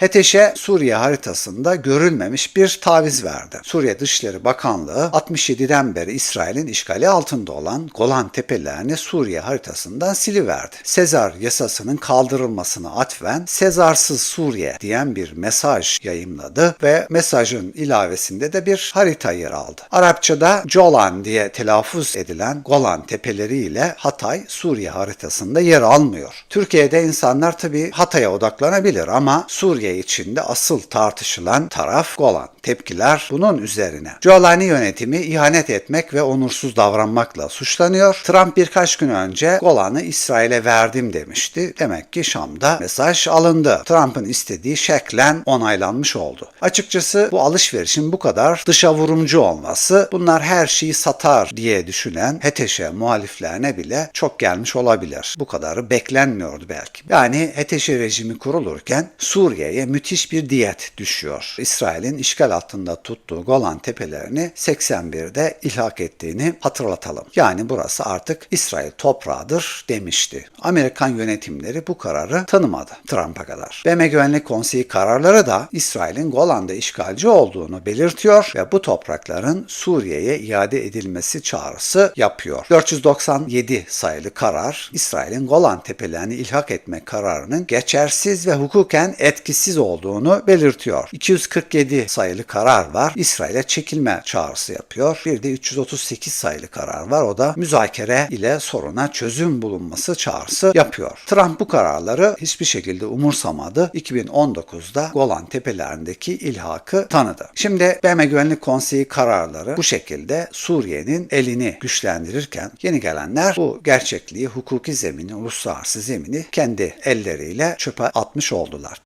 HETEŞ'e Suriye haritasında görülmemiş bir taviz verdi. Suriye Dışişleri Bakanlığı 67'den beri İsrail'in işgali altında olan Golan Tepelerini Suriye haritasından siliverdi. Sezar yasasının kaldırılmasına atfen Sezarsız Suriye diyen bir mesaj yayımladı ve mesajın ilavesinde de bir harita yer aldı. Arapçada Jolan diye telaffuz edilen Golan Tepeleri ile Hatay Suriye haritasında yer almıyor. Türkiye'de insanlar tabi Hatay'a odaklanabilir ama Suriye içinde asıl tartışılan taraf Golan. Tepkiler bunun üzerine. Jolani yönetimi ihanet etmek ve onursuz davranmakla suçlanıyor. Trump birkaç gün önce Golan'ı İsrail'e verdim demişti. Demek ki Şam'da mesaj alındı. Trump'ın istediği şeklen onaylanmış oldu. Açıkçası bu alışverişin bu kadar dışa vurumcu olması bunlar her şeyi satar diye düşünen HETEŞ'e muhaliflerine bile çok gelmiş olabilir. Bu kadarı beklenmiyordu belki. Yani HETEŞ rejimi kurulurken Suriye'ye müthiş bir diyet düşüyor. İsrail'in işgal altında tuttuğu Golan tepelerini 81'de ilhak ettiğini hatırlatalım. Yani burası artık İsrail toprağıdır demişti. Amerikan yönetimleri bu kararı tanımadı Trump'a kadar. BM Güvenlik Konseyi kararları da İsrail'in Golan'da işgalci olduğunu belirtiyor ve bu toprakların Suriye'ye iade edilmesi çağrısı yapıyor. 497 sayılı karar İsrail'in Golan tepelerini ilhak etme kararının geçersiz ve hukuken etkisiz olduğunu belirtiyor. 247 sayılı karar var. İsrail'e çekilme çağrısı yapıyor. Bir de 338 sayılı karar var. O da müzakere ile soruna çözüm bulunması çağrısı yapıyor. Trump bu kararları hiçbir şekilde umursamadı. 2019'da Golan tepelerindeki ilhakı tanıdı. Şimdi BM Güvenlik Konseyi kararları bu şekilde Suriye'nin elini güçlendirirken yeni gelenler bu gerçekliği, hukuki zemini, uluslararası zemini kendi elleriyle çöpe atmış oldular.